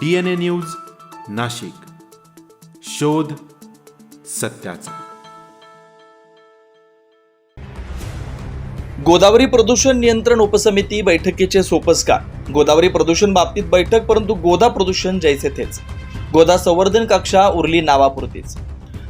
D N A news Nashik. शोध सत्याचा. गोदावरी प्रदूषण नियंत्रण उपसमिती बैठकीचे सोपस्कार. गोदावरी प्रदूषण बाबतीत बैठक परंतु गोदा प्रदूषण जैसे थेच गोदा संवर्धन कक्षा उरली नावापुरतीच.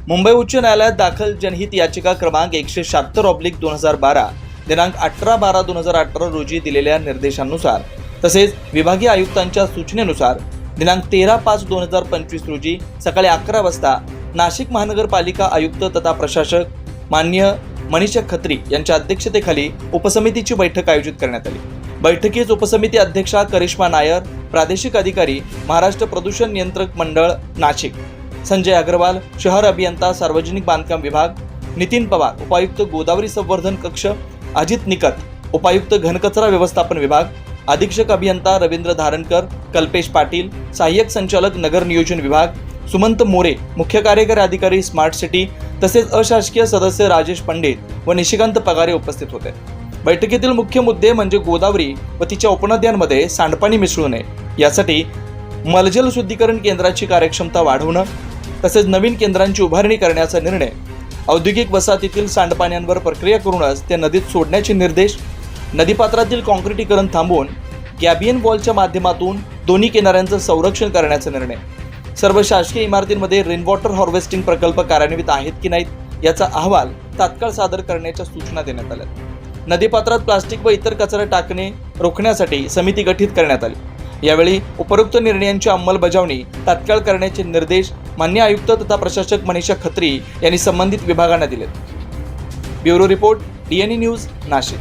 मुंबई उच्च न्यायालयात दाखल जनहित याचिका क्रमांक एकशे शहात्तर ऑब्लिक दोन हजार बारा दिनांक अठरा बारा दोन हजार अठरा रोजी दिलेल्या निर्देशांनुसार तसेच विभागीय आयुक्तांच्या सूचनेनुसार दिनांक तेरा पाच दोन हजार पंचवीस रोजी सकाळी अकरा वाजता नाशिक महानगरपालिका आयुक्त तथा प्रशासक मान्य मनीषा खत्री यांच्या अध्यक्षतेखाली उपसमितीची बैठक आयोजित करण्यात आली. बैठकीत उपसमिती अध्यक्षा करिश्मा नायर प्रादेशिक अधिकारी महाराष्ट्र प्रदूषण नियंत्रक मंडळ नाशिक. संजय अग्रवाल शहर अभियंता सार्वजनिक बांधकाम विभाग नितीन पवार उपायुक्त गोदावरी संवर्धन कक्ष अजित निकत उपायुक्त घनकचरा व्यवस्थापन विभाग अधीक्षक अभियंता रवींद्र धारणकर कल्पेश पाटील सहाय्यक संचालक नगर नियोजन विभाग सुमंत मोरे मुख्य कार्यकारी अधिकारी स्मार्ट सिटी तसेच अशासकीय सदस्य राजेश पंडित व निशिकांत पगारे उपस्थित होते. बैठकीतील मुख्य मुद्दे म्हणजे गोदावरी व तिच्या उपनद्यांमध्ये सांडपाणी मिसळू नये यासाठी मलजल शुद्धीकरण केंद्राची कार्यक्षमता वाढवणं तसेच नवीन केंद्रांची उभारणी करण्याचा निर्णय. औद्योगिक वसाहतीतील सांडपाण्यांवर प्रक्रिया करूनच ते नदीत सोडण्याचे निर्देश. नदीपात्रातील कॉन्क्रिटीकरण थांबवून गॅबियन वॉलच्या माध्यमातून दोन्ही किनाऱ्यांचं संरक्षण करण्याचा निर्णय. सर्व शासकीय इमारतींमध्ये रेनवॉटर हार्वेस्टिंग प्रकल्प कार्यान्वित आहेत की नाहीत याचा अहवाल तात्काळ सादर करण्याच्या सूचना देण्यात आल्या. नदीपात्रात प्लास्टिक व इतर कचरा टाकणे रोखण्यासाठी समिती गठीत करण्यात आली. यावेळी उपरोक्त निर्णयांची अंमलबजावणी तात्काळ करण्याचे निर्देश मान्य आयुक्त तथा प्रशासक मनीषा खत्री यांनी संबंधित विभागांना दिलेत. Bureau report DNA news Nashik.